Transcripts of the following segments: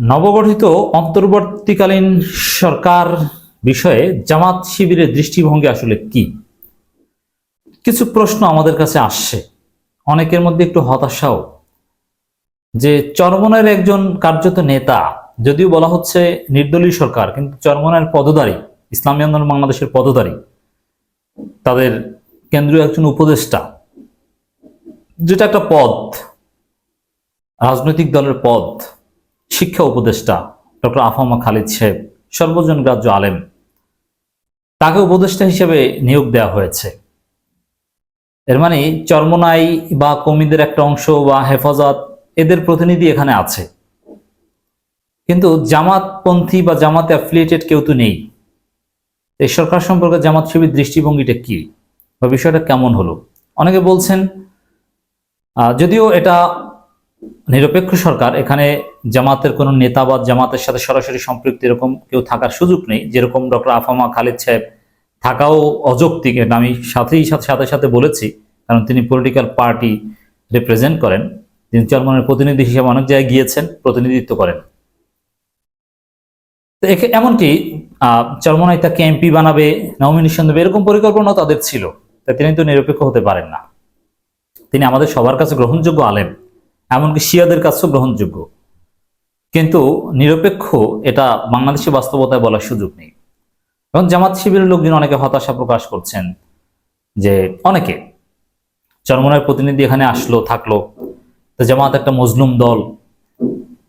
নবগঠিত অন্তর্বর্তীকালীন সরকার বিষয়ে জামাত শিবিরের দৃষ্টিভঙ্গি আসলে কি? কিছু প্রশ্ন আমাদের কাছে আসছে। অনেকের মধ্যে একটু হতাশাও। যে চরমনের একজন কার্যত নেতা, যদিও বলা হচ্ছে নির্দলীয় সরকার, কিন্তু চরমনের পদধারী, ইসলামী আন্দোলন বাংলাদেশের পদধারী, তাদের কেন্দ্রীয় একজন উপদেষ্টা, যেটা একটা পদ, রাজনৈতিক দলের পদ শিক্ষা উপদেষ্টা ডক্টর আফামা খালিদ সাহেব সর্বজন গ্রাহ্য আলেম, তাকে উপদেষ্টা হিসেবে নিয়োগ দেওয়া হয়েছে। এর মানে চর্মনাই বা কমিদের একটা অংশ বা হেফাজত এদের প্রতিনিধি এখানে আছে। কিন্তু জামাতপন্থী বা জামাত অ্যাফিলিয়েটেড কেউ তো নেই। এই সরকার সম্পর্কে জামাত শিবির দৃষ্টিভঙ্গিটা কি? বা বিষয়টা কেমন হলো? অনেকে বলছেন যদিও এটা নিরপেক্ষ সরকার এখানে জামাতের কোনো নেতা বা জামাতের সাথে সরাসরি সম্পৃক্ত এরকম কেউ থাকার সুযোগ নেই। যেরকম ডক্টর আফামা খালিদ সাহেব থাকাও অযৌক্তিক এটা আমি সাথেই সাথে সাথে সাথে বলেছি কারণ তিনি পলিটিক্যাল পার্টি রিপ্রেজেন্ট করেন। তিনি চরমনের প্রতিনিধি হিসেবে অনেক জায়গায় গিয়েছেন প্রতিনিধিত্ব করেন। তো এমনকি আহ, চরমনাই তাকে এমপি বানাবে নমিনেশন দেবে এরকম পরিকল্পনাও তাদের ছিল। তা তিনি তো নিরপেক্ষ হতে পারেন না। তিনি আমাদের সবার কাছে গ্রহণযোগ্য আলেম। এমনকি শিয়াদের কাছেও গ্রহণযোগ্য। কিন্তু নিরপেক্ষ এটা বাংলাদেশি বাস্তবতায় বলার সুযোগ নেই। এবং জামাত শিবিরের লোকজন অনেকে হতাশা প্রকাশ করছেন যে অনেকে চরমনের প্রতিনিধি এখানে আসলো, থাকল। তো জামাত একটা মজলুম দল।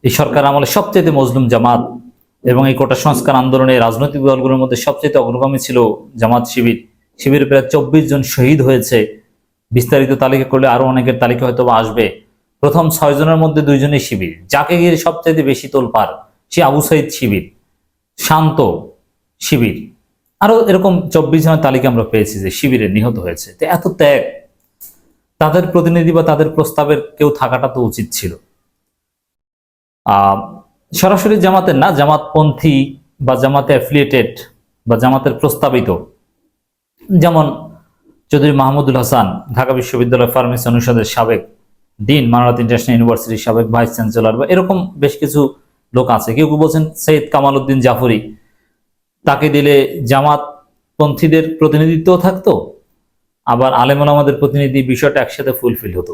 এই সরকার আমলে সবচেয়ে মজলুম জামাত। এবং এই কোটা সংস্কার আন্দোলনে রাজনৈতিক দলগুলোর মধ্যে সবচেয়ে অগ্রগামী ছিল জামাত শিবির। শিবিরে প্রায় চব্বিশ জন শহীদ হয়েছে। বিস্তারিত তালিকা করলে আরও অনেকের তালিকা হয়তো আসবে। প্রথম ছয় জনের মধ্যে দুইজনই শিবির। যাকে গিয়ে সবচাইতে বেশি তোলপার সে আবু সাইদ শিবির, শান্ত শিবির। আরও এরকম চব্বিশ জনের তালিকা আমরা পেয়েছি যে শিবিরে নিহত হয়েছে। তো এত ত্যাগ, তাদের প্রতিনিধি বা তাদের প্রস্তাবের কেউ থাকাটা তো উচিত ছিল। সরাসরি জামাতের না, জামাতপন্থী বা জামাতে অ্যাফিলিয়েটেড বা জামাতের প্রস্তাবিত, যেমন চৌধুরী মাহমুদুল হাসান, ঢাকা বিশ্ববিদ্যালয় ফার্মেসি অনুষদের সাবেক ডিন মানারাত ইন্টারন্যাশনাল ইউনিভার্সিটির সাবেক ভাইস চ্যান্সেলর বা এরকম বেশ কিছু লোক আছে। কেউ কেউ বলছেন সৈয়দ কামাল উদ্দিন জাফরি। তাকে দিলে জামাত পন্থীদের প্রতিনিধিত্ব থাকতো, আবার আলেমুল আমাদের প্রতিনিধি বিষয়টা একসাথে ফুলফিল হতো।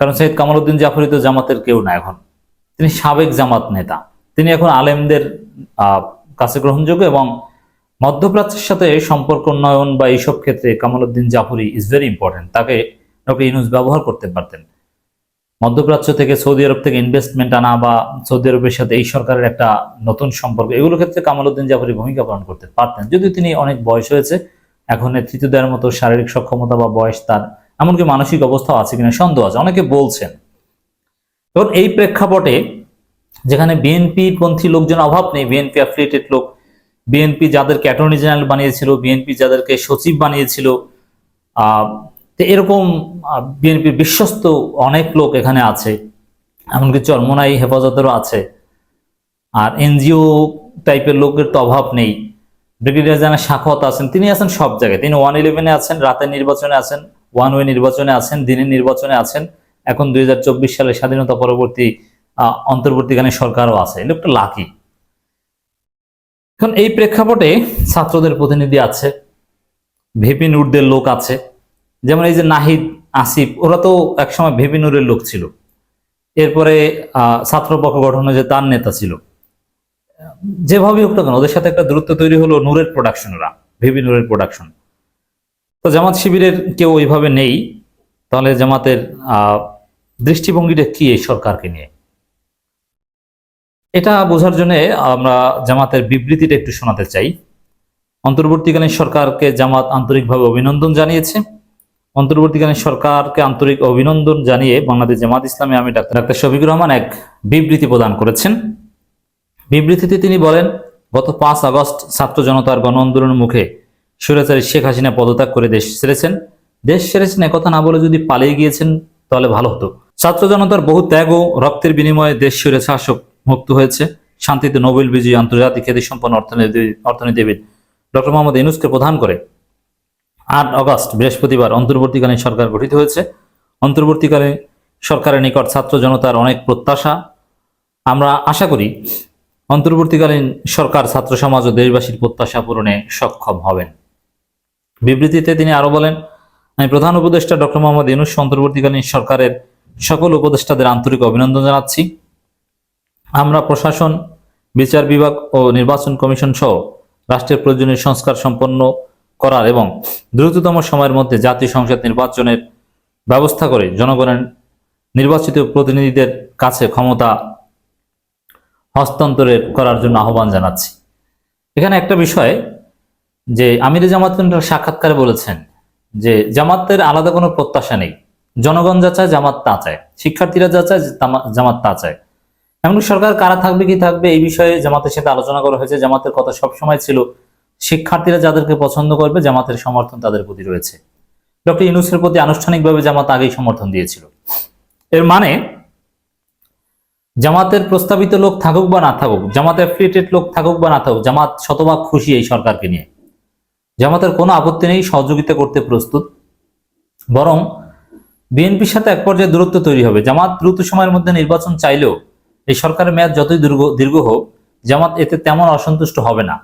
কারণ সৈয়দ কামাল উদ্দিন জাফরি তো জামাতের কেউ না এখন। তিনি সাবেক জামাত নেতা। তিনি এখন আলেমদের কাছে গ্রহণযোগ্য এবং মধ্যপ্রাচ্যের সাথে সম্পর্ক উন্নয়ন বা এইসব ক্ষেত্রে Kamal Uddin Jafri is very important তাকে ডক্টর ইউনুস ব্যবহার করতে পারতেন। মধ্যপ্রাচ্য থেকে সৌদি আরব থেকে ইনভেস্টমেন্ট আনা বা সৌদি আরবের সাথে এই সরকারের একটা নতুন সম্পর্ক এগুলো ক্ষেত্রে কামাল উদ্দিন জাফরি ভূমিকা পালন করতে পারতেন। যদিও তিনি অনেক বয়স হয়েছে, এখন নেতৃত্ব দেওয়ার মতো শারীরিক সক্ষমতা বা বয়স তার, এমনকি মানসিক অবস্থাও আছে কিনা সন্দেহ আছে, অনেকে বলছেন। এবং এই প্রেক্ষাপটে যেখানে বিএনপি পন্থী লোকজন অভাব নেই বিএনপি অ্যাফিলিয়েটেড লোক বিএনপি যাদেরকে অ্যাটর্নি জেনারেল বানিয়েছিল বিএনপি যাদেরকে সচিব বানিয়েছিল তো এরকম বিএনপির বিশ্বস্ত অনেক লোক এখানে আছে, এমনকি চরমোনাই হেফাজতেরও আছে। আর এনজিও টাইপের লোকের তো অভাব নেই। ব্রিগেডিয়ার জানা সাখত আছেন, তিনি আছেন সব জায়গায়। তিনি ওয়ান ইলেভেনে আছেন, রাতের নির্বাচনে আছেন, ওয়ান ওয়ে নির্বাচনে আছেন, দিনের নির্বাচনে আছেন। এখন দুই হাজার চব্বিশ সালে স্বাধীনতা পরবর্তী অন্তর্বর্তীকালীন সরকারও আছে। লোকটা লাকি। এখন এই প্রেক্ষাপটে ছাত্রদের প্রতিনিধি আছে, ভেপি নুরদের লোক আছে। যেমন এই যে নাহিদ, আসিফ, ওরা তো একসময় ভেপি নুরের লোক ছিল। এরপরে ছাত্রপক্ষ গঠনে যে তার নেতা ছিল যেভাবে হোক না কেন, ওদের সাথে একটা দূরত্ব তৈরি হলো নূরের প্রোডাকশন ওরা ভিভি নূরের প্রোডাকশন তো জামাত শিবিরের কেউ ওইভাবে নেই, তাহলে জামাতের দৃষ্টিভঙ্গিটা কি এই সরকারকে নিয়ে? এটা বোঝার জন্য আমরা জামাতের বিবৃতিটা একটু শোনাতে চাই। অন্তর্বর্তীকালীন সরকারকে জামাত আন্তরিকভাবে অভিনন্দন জানিয়েছে। অন্তর্বর্তীকালীন সরকারকে আন্তরিক অভিনন্দন জানিয়ে বাংলাদেশ জামাত ইসলামী আমি ডাক্তার ডাক্তার শফিকুর রহমান এক বিবৃতি প্রদান করেছেন। বিবৃতিতে তিনি বলেন, গত পাঁচ আগস্ট ছাত্র জনতার গণ আন্দোলনের মুখে স্বৈরাচারী শেখ হাসিনা পদত্যাগ করে দেশ ছেড়েছেন। দেশ ছেড়েছেন একথা না বলে যদি পালিয়ে গিয়েছেন, তাহলে ভালো হতো। ছাত্র জনতার বহু ত্যাগ ও রক্তের বিনিময়ে দেশ সরে শাসক মুক্ত হয়েছে। শান্তিতে নোবেল বিজয়ী আন্তর্জাতিক খ্যাতিসম্পন্ন অর্থনীতি অর্থনীতিবিদ ডক্টর মোহাম্মদ ইনুসকে প্রধান করে আট অগস্ট, বৃহস্পতিবার অন্তর্বর্তীকালীন সরকার গঠিত হয়েছে। অন্তর্বর্তীকালে সরকারের নিকট ছাত্র জনতার অনেক প্রত্যাশা। আমরা আশা করি অন্তর্বর্তীকালীন সরকার ছাত্র সমাজ ও দেশবাসীর প্রত্যাশা পূরণে সক্ষম হবেন। বিবৃতিতে তিনি আরও বলেন, আমি প্রধান উপদেষ্টা ডক্টর মোহাম্মদ ইউনুস অন্তর্বর্তীকালীন সরকারের সকল উপদেষ্টাদের আন্তরিক অভিনন্দন জানাচ্ছি। আমরা প্রশাসন, বিচার বিভাগ ও নির্বাচন কমিশন সহ রাষ্ট্রের প্রয়োজনীয় সংস্কার সম্পন্ন করার এবং দ্রুততম সময়ের মধ্যে জাতীয় সংসদ নির্বাচনের ব্যবস্থা করে জনগণের নির্বাচিত প্রতিনিধিদের কাছে ক্ষমতা হস্তান্তরের করার জন্য আহ্বান জানাচ্ছি। এখানে একটা বিষয় যে আমির জামাত সাক্ষাৎকারে বলেছেন যে জামাতের আলাদা কোনো প্রত্যাশা নেই। জনগণ যা চায় জামাত তা চায়। শিক্ষার্থীরা যা চায় জামাত তা চায়। এমন সরকার কারা থাকবে, কি থাকবে এই বিষয়ে জামাতের সাথে আলোচনা করা হয়েছে। জামাতের কথা সবসময় ছিল শিক্ষার্থীরা যাদেরকে পছন্দ করবে, জামাতের সমর্থন তাদের প্রতি রয়েছে। ডক্টর ইউনুসের প্রতি আনুষ্ঠানিকভাবে জামাত আগেই সমর্থন দিয়েছিল। এর মানে জামাতের প্রস্তাবিত লোক থাকুক বা না থাকুক, জামাত অ্যাফিলিয়েটেড লোক থাকুক বা না থাকুক, জামাত শতভাগ খুশি এই সরকারকে নিয়ে। জামাতের কোনো আপত্তি নেই, সহযোগিতা করতে প্রস্তুত। বরং, বিএনপির সাথে এক পর্যায়ে দূরত্ব তৈরি হবে। জামাত দ্রুত সময়ের মধ্যে নির্বাচন চাইলেও, এই সরকারের মেয়াদ যতই দীর্ঘ দীর্ঘ হোক, জামাত এতে তেমন অসন্তুষ্ট হবে না।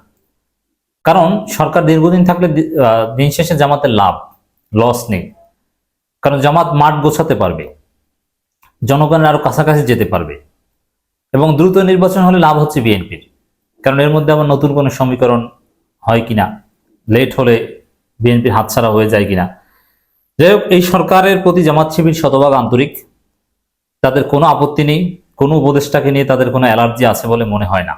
কারণ সরকার দীর্ঘদিন থাকলে দিন শেষে জামাতের লাভ লস নেই। কারণ জামাত মাঠ গোছাতে পারবে, জনগণের আরও কাছাকাছি যেতে পারবে এবং দ্রুত নির্বাচন হলে লাভ হচ্ছে বিএনপির। কারণ এর মধ্যে আবার নতুন কোনো সমীকরণ হয় কিনা লেট হলে বিএনপির হাতছাড়া হয়ে যায় কিনা। যাই হোক, এই সরকারের প্রতি জামাত শিবির শতভাগ আন্তরিক। তাদের কোনো আপত্তি নেই, কোনো উপদেষ্টাকে নিয়ে তাদের কোনো অ্যালার্জি আছে বলে মনে হয় না।